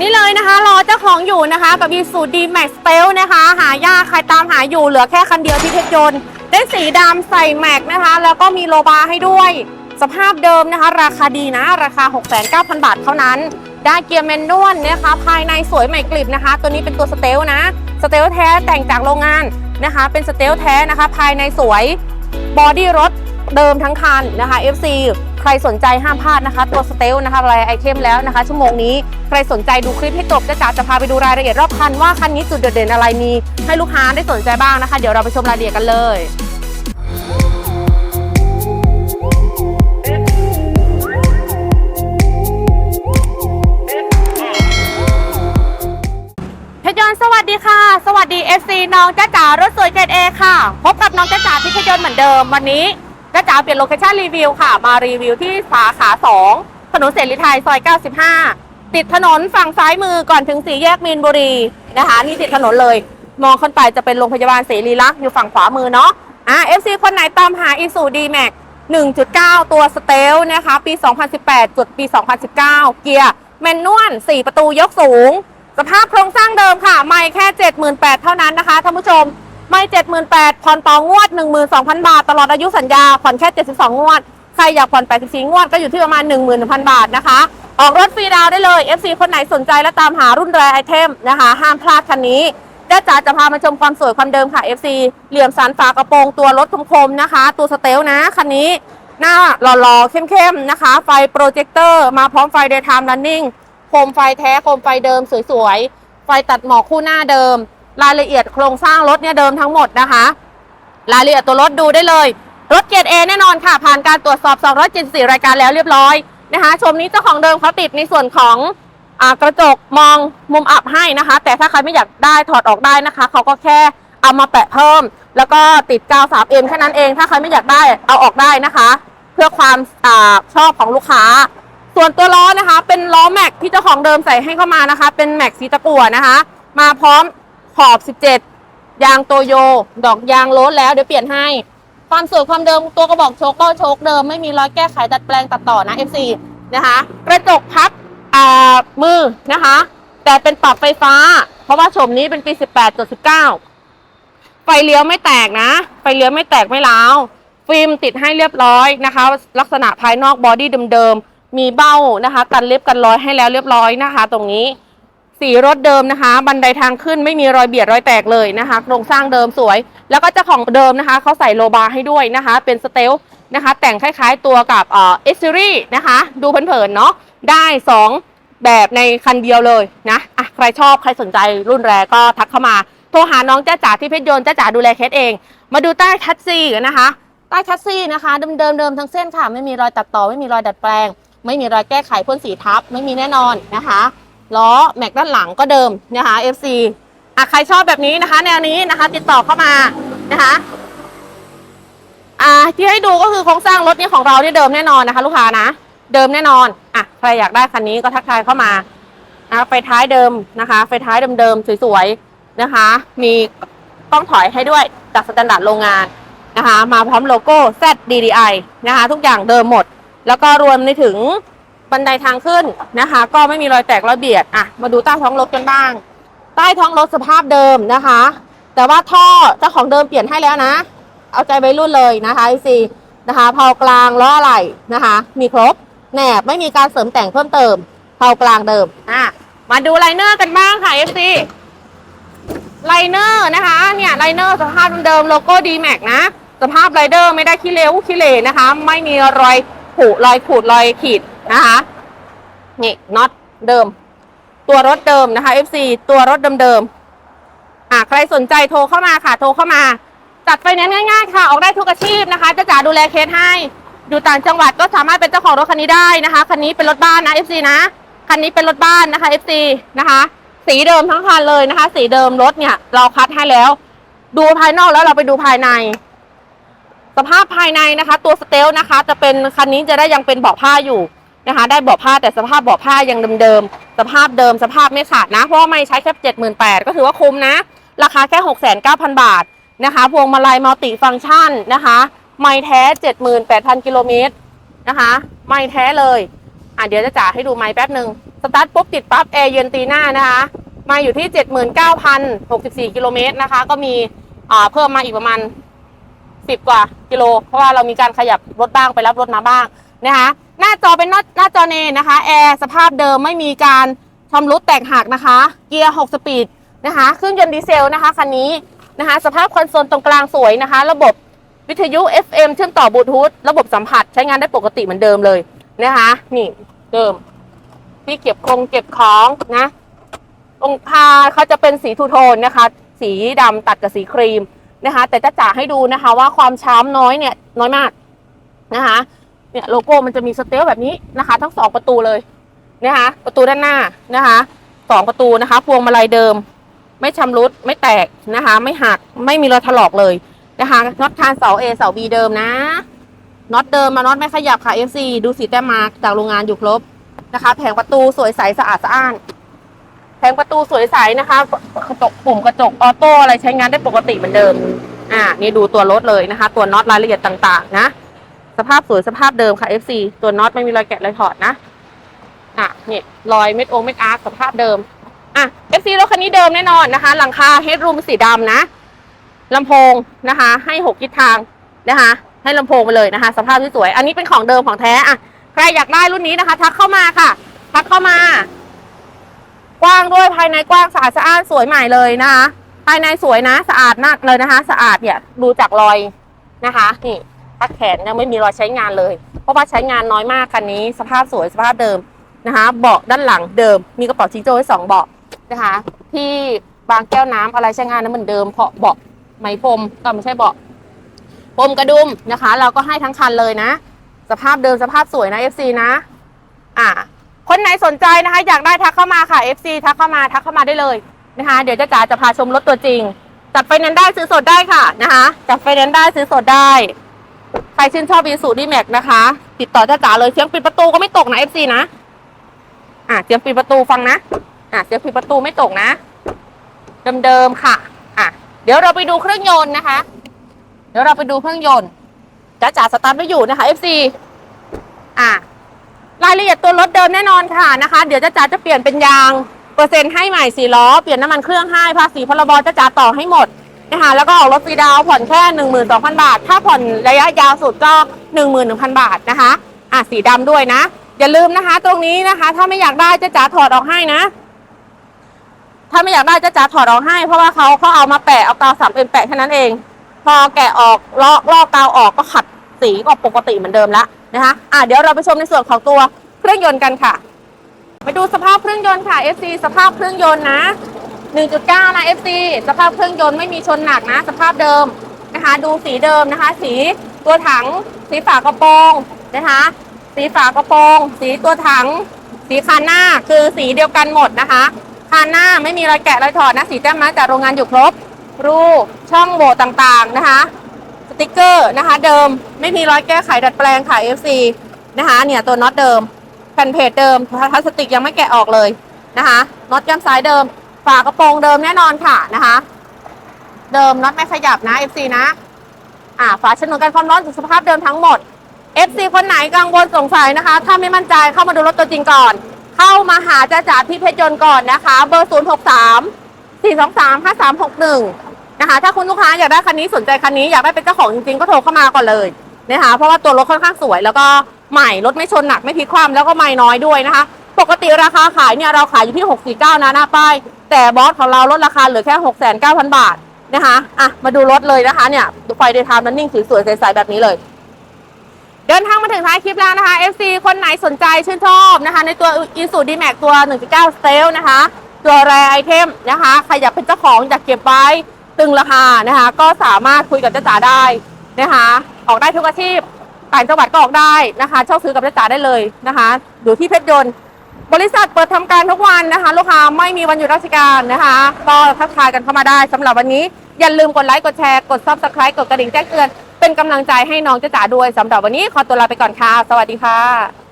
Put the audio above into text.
นี่เลยนะคะ รอเจ้าของอยู่นะคะ กับ i s u d d Max s t e l นะคะ หายากใครตามหาอยู่เหลือแค่คันเดียวที่เพชรยนต์ได้สีดำใส่แม็กนะคะ แล้วก็มีโลบาให้ด้วย สภาพเดิมนะคะ ราคาดีนะ ราคา 69,000 บาทเท่านั้น ได้เกียร์แมนนวลนะคะ ภายในสวยใหม่กลิบนะคะ ตัวนี้เป็นตัวสเตลนะสเตลแท้แต่งจากโรงงานนะคะ เป็นสเตลแท้นะคะ ภายในสวยบอดี้รถเดิมทั้งคันนะคะ FC ใครสนใจห้ามพลาดนะคะ ตัวสเตลนะคะอะไรไอเทมแล้วนะคะ ชั่วโมงนี้ใครสนใจดูคลิปให้จบจะจ๋าจะพาไปดูรายละเอียดรอบคันว่าคันนี้จุดเด่นอะไรมี ให้ลูกค้าได้สนใจบ้างนะคะ เดี๋ยวเราไปชมรายละเอียดกันเลยพชรยนต์สวัสดีค่ะ สวัสดี FC น้องจ้าจ๋ารถสวยเกรดเอค่ะ พบกับน้องจ้าจ๋าที่เพยนต์เหมือนเดิมวันนี้ จ้าจ๋าเปลี่ยนโลเคชั่นรีวิวค่ะ มารีวิวที่สาขา 2 ถนนเสรีไทยซอย 95 ติดถนนฝั่งซ้ายมือก่อนถึงสี่แยกมีนบุรีนะคะ นี่ติดถนนเลย มองขึ้นไปจะเป็นโรงพยาบาลเสรีรักษ์อยู่ฝั่งขวามือเนาะอะ FC คนไหนตามหาอีซูดีแม็ก1.9 ตัวสเตลนะคะ ปี 2018 จุดปี 2019 เกียร์แมนนวล 4 ประตูยกสูง สภาพโครงสร้างเดิมค่ะ ไม่แค่ 78,000 เท่านั้นนะคะท่านผู้ชม ไม่78,000ผ่อนต่องวด12,000บาท ตลอดอายุสัญญาผ่อนแค่72งงวด ใครอยากผ่อน84งวดก็อยู่ที่ประมาณ11,000บาทนะคะ ออกรถฟรีดาวได้เลย FC คนไหนสนใจและตามหารุ่นแรไอเทมนะคะ ห้ามพลาดคันนี้จ้าจ๋าจะพามาชมความสวยความเดิมค่ะ FC เหลี่ยมสันฝากระโปรงตัวรถคมๆนะคะ ตัวสเตลนะคันนี้หน้าหล่อๆเข้มๆนะคะ ไฟโปรเจคเตอร์มาพร้อมไฟ daytime running โคมไฟแท้โคมไฟเดิมสวยๆ ไฟตัดหมอกคู่หน้าเดิม รายละเอียดโครงสร้างรถเนี่ยเดิมทั้งหมดนะคะ รายละเอียดตัวรถดูได้เลย รถเกียร์เอแน่นอนค่ะ ผ่านการตรวจสอบ 274 รายการแล้วเรียบร้อยนะคะชมนี้เจ้าของเดิมเขาติดในส่วนของอกระจกมองมุมอับให้นะคะ แต่ถ้าใครไม่อยากได้ถอดออกได้นะคะเขาก็แค่เอามาแปะเพิ่ม แล้วก็ติดกาว 3M แค่นั้นเองถ้าใครไม่อยากได้เอาออกได้นะคะ เพื่อความอชอบของลูกค้า ส่วนตัวล้อนะคะ เป็นล้อแม็กที่เจ้าของเดิมใส่ให้เข้ามานะคะ เป็นแม็กสีตะกั่วนะคะ มาพร้อม ขอบ 17 ยางโตโย ดอกยางโลดแล้วเดี๋ยวเปลี่ยนให้ ความสวยความเดิมตัวกระบอกโชคก็โชคเดิมไม่มีรอยแก้ไขดัดแปลงตัดต่อนะ FC นะคะ กระจกพับอ่ามือนะคะ แต่เป็นปรับไฟฟ้า เพราะว่าโฉมนี้เป็นปี 18.19 ไฟเลี้ยวไม่แตกนะ ไฟเลี้ยวไม่แตกไม่ร้าวฟิล์มติดให้เรียบร้อยนะคะ ลักษณะภายนอกบอดี้เดิมๆมีเบ้านะคะ กันเล็บกันรอยให้แล้วเรียบร้อยนะคะ ตรงนี้ สีรถเดิมนะคะ บันไดทางขึ้นไม่มีรอยเบียดรอยแตกเลยนะคะโครงสร้างเดิมสวย แล้วก็เจ้าของเดิมนะคะเขาใส่โลบาร์ให้ด้วยนะคะ เป็นสเตลนะคะ แต่งคล้ายๆตัวกับเอ่อเอสซิรี่นะคะ ดูเผินๆเนาะได้ 2 แบบในคันเดียวเลยนะอะใครชอบใครสนใจรุ่นแรกก็ทักเข้ามา โทรหาน้องจ้าจ๋าที่เพชรยนต์จ้าจ๋าดูแลเคสเอง มาดูใต้แคสซี่กันนะคะ ใต้แคสซี่นะคะเดิมเดิมเดิมทั้งเส้นค่ะ ไม่มีรอยตัดต่อไม่มีรอยดัดแปลง ไม่มีรอยแก้ไขพ่นสีทับไม่มีแน่นอนนะคะ ล้อแม็กด้านหลังก็เดิมนะคะ FC อะใครชอบแบบนี้นะคะ แนวนี้นะคะ ติดต่อเข้ามานะคะอ่าที่ให้ดูก็คือโครงสร้างรถนี้ของเราเนี่ยเดิมแน่นอนนะคะ ลูกค้านะ เดิมแน่นอนอะใครอยากได้คันนี้ก็ทักทายเข้ามานะไฟท้ายเดิมนะคะ ไฟท้ายเดิมๆสวยๆนะคะ มีกล้องถอยให้ด้วยจากสแตนดาร์ดโรงงานนะคะ มาพร้อมโลโก้ ZDDI นะคะ ทุกอย่างเดิมหมด แล้วก็รวมในถึง บันไดทางขึ้นนะคะ ก็ไม่มีรอยแตกรอยเบียดอะมาดูใต้ท้องรถกันบ้าง ใต้ท้องรถสภาพเดิมนะคะ แต่ว่าท่อเจ้าของเดิมเปลี่ยนให้แล้วนะ เอาใจวัยรุ่นเลยนะคะไอซีนะคะเผากลางล้ออะไรนะคะ มีครบแหนบไม่มีการเสริมแต่งเพิ่มเติมเผากลางเดิมอะมาดูไลเนอร์กันบ้างค่ะ FC ไลเนอร์นะคะ เนี่ยไลเนอร์สภาพเดิมโลโก้ดีแม็กนะสภาพไรเดอร์ไม่ได้ขี้เลวขี้เหร่นะคะ ไม่มีรอยผุรอยขูดรอยขีด นะคะนี่น็อตเดิม ตัวรถเดิมนะคะ FC ตัวรถเดิมๆอะใครสนใจโทรเข้ามาค่ะ โทรเข้ามาจัดไฟแนนซ์ง่ายๆค่ะ ออกได้ทุกอาชีพนะคะจะจ๋าดูแลเคสให้ อยู่ต่างจังหวัดก็สามารถเป็นเจ้าของรถคันนี้ได้นะคะคันนี้เป็นรถบ้านนะ FC นะคันนี้เป็นรถบ้านนะคะ FC นะคะ สีเดิมทั้งคันเลยนะคะ สีเดิมรถเนี่ย เราคัดให้แล้ว ดูภายนอกแล้วเราไปดูภายใน สภาพภายในนะคะ ตัวสเตลนะคะ จะเป็นคันนี้จะได้ยังเป็นเบาะผ้าอยู่ นะคะ ได้เบาะผ้าแต่สภาพเบาะผ้ายังเดิมๆสภาพเดิมสภาพไม่ขาดนะ เพราะไม่ใช้แค่เจ็ดหมื่นแปดก็ถือว่าคุ้มนะ ราคาแค่หกแสนเก้าพันบาทนะคะพวงมาลัยมัลติฟังก์ชันนะคะไม่แท้เจ็ดหมื่นแปดพันกิโลเมตรนะคะไม่แท้เลยอะเดี๋ยวจะจ่าให้ดูไม้แป๊บหนึ่งสตาร์ทปุ๊บติดปั๊บแอร์เย็นตีหน้านะคะมาอยู่ที่ 79,064 กิโลเมตรนะคะ ก็มีอ่าเพิ่มมาอีกประมาณ 10 กว่ากิโล เพราะว่าเรามีการขยับรถบ้างไปรับรถมาบ้างนะคะ น้าจอเป็นหน้าหน้าจอเนนะคะแอร์สภาพเดิมไม่มีการชำรุดแตกหักนะคะ เกียร์ 6 สปีดนะคะเครื่องยนต์ดีเซลนะคะคันนี้นะคะ สภาพคอนโซลตรงกลางสวยนะคะ ระบบวิทยุ FM เชื่อมต่อบลูทูธระบบสัมผัสใช้งานได้ปกติเหมือนเดิมเลยนะคะ นี่เดิมที่เก็บคงเก็บของนะตรงพาเขาจะเป็นสีทูโทนนะคะ สีดำตัดกับสีครีมนะคะ แต่จะจ่าให้ดูนะคะว่าความช้ำน้อยเนี่ยน้อยมากนะคะ เนี่ยโลโก้มันจะมีสเตลแบบนี้นะคะ ทั้งสองประตูเลยนะคะประตูด้านหน้านะคะสองประตูนะคะ พวงมาลัยเดิม ไม่ชำรุดไม่แตกนะคะ ไม่หักไม่มีรอยถลอกเลยนะคะน็อตคานเสา A เสา B เดิมนะน็อตเดิมมาน็อตไม่ขยับค่ะ FC ดูสีแต้มมาจากโรงงานอยู่ครบนะคะ แผงประตูสวยใสสะอาดสะอ้านแผงประตูสวยใสนะคะกระจกปุ่มกระจกออโต้อะไรใช้งานได้ปกติเหมือนเดิม อ่า นี่ดูตัวรถเลยนะคะ ตัวน็อตรายละเอียดต่าง ๆ นะ สภาพสวยสภาพเดิมค่ะ FC ตัวน็อตไม่มีรอยแกะรอยถอดนะอะนี่รอยเม็ดโอเม็ดอาร์คสภาพเดิมอะ FC รถคันนี้เดิมแน่นอนนะคะ หลังคาเฮดรูมสีดำนะลำโพงนะคะ ให้หกทิศทางนะคะ ให้ลำโพงไปเลยนะคะ สภาพที่สวยอันนี้เป็นของเดิมของแท้อะใครอยากได้รุ่นนี้นะคะ ทักเข้ามาค่ะ ทักเข้ามา กว้างด้วยภายในกว้างสะอาดสะอ้านสวยใหม่เลยนะคะ ภายในสวยนะ สะอาดมากเลยนะคะ สะอาดเนี่ยดูจากรอยนะคะนี่ พักแขนยังไม่มีรอยใช้งานเลย เพราะว่าใช้งานน้อยมากคันนี้ สภาพสวยสภาพเดิมนะคะเบาะด้านหลังเดิม มีกระเป๋าชิงโจ้ไว้สองเบาะนะคะที่บางแก้วน้ำอะไรใช้งานนั้นเหมือนเดิมเพราะเบาะไหมพรมก็ไม่ใช่เบาะพรมกระดุมนะคะ เราก็ให้ทั้งคันเลยนะ สภาพเดิมสภาพสวยนะ FC นะ อ่าคนไหนสนใจนะคะ อยากได้ทักเข้ามาค่ะ FC ทักเข้ามาทักเข้ามาได้เลยนะคะ เดี๋ยวจะจ๋าจะพาชมรถตัวจริงจัดไฟแนนซ์ได้ซื้อสดได้ค่ะนะคะจัดไฟแนนซ์ได้ซื้อสดได้ รชื่นชอบอีสูดีแม็กนะคะ ติดต่อจ้าจ๋าเลยเสียงปิดประตูก็ไม่ตกนะ FC นะ อะเสียงปิดประตูฟังนะ อะเสียงปิดประตูไม่ตกนะ เดิมๆค่ะ อะ เดี๋ยวเราไปดูเครื่องยนต์นะคะ เดี๋ยวเราไปดูเครื่องยนต์จ้าจ๋าสตาร์ทไม่อยู่นะคะ FC อะรายละเอียดตัวรถเดิมแน่นอนค่ะนะคะ เดี๋ยวจ้าจ๋าจะเปลี่ยนเป็นยางเปอร์เซ็นต์ให้ใหม่สี่ล้อ เปลี่ยนน้ำมันเครื่องให้ภาษีพรบจ้าจ๋าต่อให้หมด นะคะแล้วก็ออกรถฟรีดาวผ่อนแค่หนึ่งหมื่นสองพันบาท ถ้าผ่อนระยะยาวสุดก็หนึ่งหมื่นหนึ่งพันบาทนะคะอะสีดำด้วยนะ อย่าลืมนะคะ ตรงนี้นะคะ ถ้าไม่อยากได้จ้าจ๋าถอดออกให้นะ ถ้าไม่อยากได้จ้าจ๋าถอดออกให้ เพราะว่าเขาเขาเอามาแปะเอากาวสามเอ็มแปะแค่นั้นเอง พอแกะออกลอกลอกกาวออกก็ขัดสีก็ปกติเหมือนเดิมแล้วนะคะอะเดี๋ยวเราไปชมในส่วนของตัวเครื่องยนต์กันค่ะ ไปดูสภาพเครื่องยนต์ค่ะ FC สภาพเครื่องยนต์นะ 1.9 นะ FC สภาพเครื่องยนต์ไม่มีชนหนักนะ สภาพเดิมนะคะ ดูสีเดิมนะคะ สีตัวถัง สีฝากระโปรงนะคะ สีฝากระโปรง สีตัวถัง สีคานหน้าคือสีเดียวกันหมดนะคะคานหน้าไม่มีรอยแกะรอยถอดนะ สีแต้มมาจากโรงงานอยู่ครบ รูช่องโหว่ต่างๆนะคะ สติกเกอร์นะคะ เดิมไม่มีรอยแก้ไขดัดแปลงค่ะ FC นะคะ เนี่ยตัวน็อตเดิมแผ่นเพจเดิมพลาสติกยังไม่แกะออกเลยนะคะน็อตย้ำซ้ายเดิม ฝากระโปรงเดิมแน่นอนค่ะนะคะ เดิมน็อตไม่ขยับนะ FC นะ อ่าฝาชนวนกันความร้อนสุขภาพเดิมทั้งหมด FC คนไหนกังวลสงสัยนะคะ ถ้าไม่มั่นใจเข้ามาดูรถตัวจริงก่อน เข้ามาหาจ้าจ๋าที่เพชรยนต์ก่อนนะคะ เบอร์ 0 6 3 4 2 3 5 3 6 1 นะคะ ถ้าคุณลูกค้าอยากได้คันนี้สนใจคันนี้อยากได้เป็นเจ้าของจริงๆ ก็โทรเข้ามาก่อนเลยนะคะ เพราะว่าตัวรถค่อนข้างสวย แล้วก็ใหม่รถไม่ชนหนักไม่พลิกคว่ำแล้วก็ไม่น้อยด้วยนะคะ ปกติราคาขายเนี่ยเราขายอยู่ที่ 649นะหน้าป้าย แต่บอสของเราลดราคาเหลือแค่ 6,900 บาทนะคะอะมาดูรถเลยนะคะเนี่ยไฟเดย์ไทม์นันนิ่งสวยๆใสๆแบบนี้เลย เดินทางมาถึงท้ายคลิปแล้วนะคะ FC คนไหนสนใจชื่นชอบนะคะ ในตัว i s u d m a x ตัว 1.9 s t e l นะคะ ตัวแรไอเทมนะคะใครอยากเป็นเจ้าของอยากเก็บไว้ตึงราคานะคะ ก็สามารถคุยกับเจ้าจ๋าได้นะคะ ออกได้ทุกอาชีพต่างจังหวัดก็ออกได้นะคะเช่าซื้อกับเจ้าจ๋าได้เลยนะคะอยู่ที่เพชรยนต์ บริษัทเปิดทำการทุกวันนะคะ ลูกค้าไม่มีวันหยุดราชการนะคะ ก็ทักทายกันเข้ามาได้สำหรับวันนี้ อย่าลืมกดไลค์กดแชร์กดซับสไครต์กดกระดิ่งแจ้งเตือนเป็นกำลังใจให้น้องจ้าจ๋าด้วยสำหรับวันนี้ขอตัวลาไปก่อนค่ะ สวัสดีค่ะ